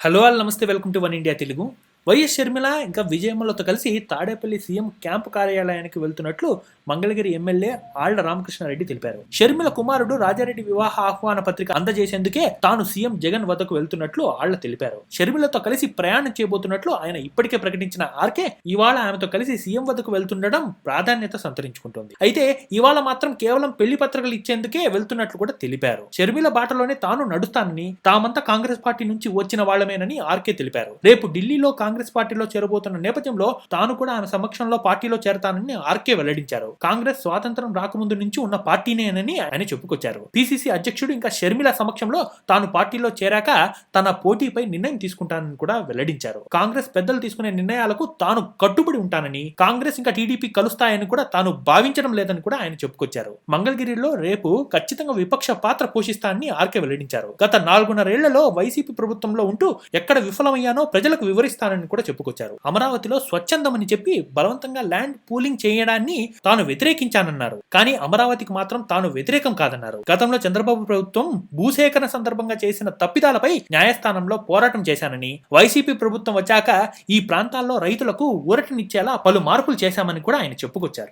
Hello all నమస్తే welcome to one India Telugu. YS Sharmila ఇంకా విజయమ్మలతో కలిసి తాడేపల్లి సీఎం క్యాంపు కార్యాలయానికి వెళ్తున్నట్లు మంగళగిరి ఎమ్మెల్యే ఆళ్ళ రామకృష్ణారెడ్డి తెలిపారు. షర్మిల కుమారుడు రాజారెడ్డి వివాహ ఆహ్వాన పత్రిక అందజేసేందుకే తాను సీఎం జగన్ వద్దకు వెళ్తున్నట్లు ఆళ్ళ తెలిపారు. షర్మిలతో కలిసి ప్రయాణం చేయబోతున్నట్లు ఆయన ఇప్పటికే ప్రకటించిన ఆర్కే ఇవాళ ఆమెతో కలిసి సీఎం వద్దకు వెళ్తుండడం ప్రాధాన్యత సంతరించుకుంటోంది. అయితే ఇవాళ మాత్రం కేవలం పెళ్ళి పత్రికలు ఇచ్చేందుకే వెళ్తున్నట్లు కూడా తెలిపారు. షర్మిల బాటలోనే తాను నడుస్తానని తామంతా కాంగ్రెస్ పార్టీ నుంచి వచ్చిన వాళ్ళమేనని ఆర్కే తెలిపారు. రేపు ఢిల్లీలో కాంగ్రెస్ కాంగ్రెస్ పార్టీలో చేరబోతున్న నేపథ్యంలో తాను కూడా ఆమె సమక్షంలో పార్టీలో చేరతానని ఆర్కే వెల్లడించారు. కాంగ్రెస్ స్వాతంత్రం రాకముందు నుంచి ఉన్న పార్టీనేనని ఆయన చెప్పుకొచ్చారు. పిసిసి అధ్యక్షుడు ఇంకా షర్మిల సమక్షంలో తాను పార్టీలో చేరాక తన పోటీపై నిర్ణయం తీసుకుంటానని కూడా వెల్లడించారు. కాంగ్రెస్ పెద్దలు తీసుకునే నిర్ణయాలకు తాను కట్టుబడి ఉంటానని కాంగ్రెస్ ఇంకా టీడీపీ కలుస్తాయని కూడా తాను భావించడం లేదని కూడా ఆయన చెప్పుకొచ్చారు. మంగళగిరిలో రేపు ఖచ్చితంగా విపక్ష పాత్ర పోషిస్తానని ఆర్కే వెల్లడించారు. గత నాలుగున్నరేళ్ళలో వైసీపీ ప్రభుత్వంలో ఉంటూ ఎక్కడ విఫలమయ్యానో ప్రజలకు వివరిస్తానని కూడా చెప్పుకొచ్చారు. అమరావతిలో స్వచ్ఛందమని చెప్పి బలవంతంగా ల్యాండ్ పూలింగ్ చేయడాన్ని తాను వ్యతిరేకించానన్నారు. కానీ అమరావతికి మాత్రం తాను వ్యతిరేకం కాదన్నారు. గతంలో చంద్రబాబు ప్రభుత్వం భూసేకరణ సందర్భంగా చేసిన తప్పిదాలపై న్యాయస్థానంలో పోరాటం చేశానని వైసీపీ ప్రభుత్వం వచ్చాక ఈ ప్రాంతాల్లో రైతులకు ఊరటనిచ్చేలా పలు మార్పులు చేశామని కూడా ఆయన చెప్పుకొచ్చారు.